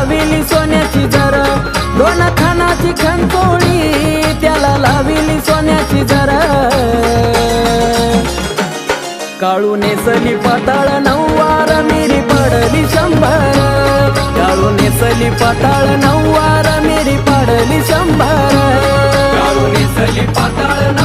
लाविली सोन्याची जर. दोन खानाची खणकोळी त्याला लाविली सोन्याची जर. काळू नेसली पाताळ नऊवार मेरी पडली शंभर. काळू नेसली पाताळ नऊवार मेरी पडली शंभर. काळू नेसली पाताळ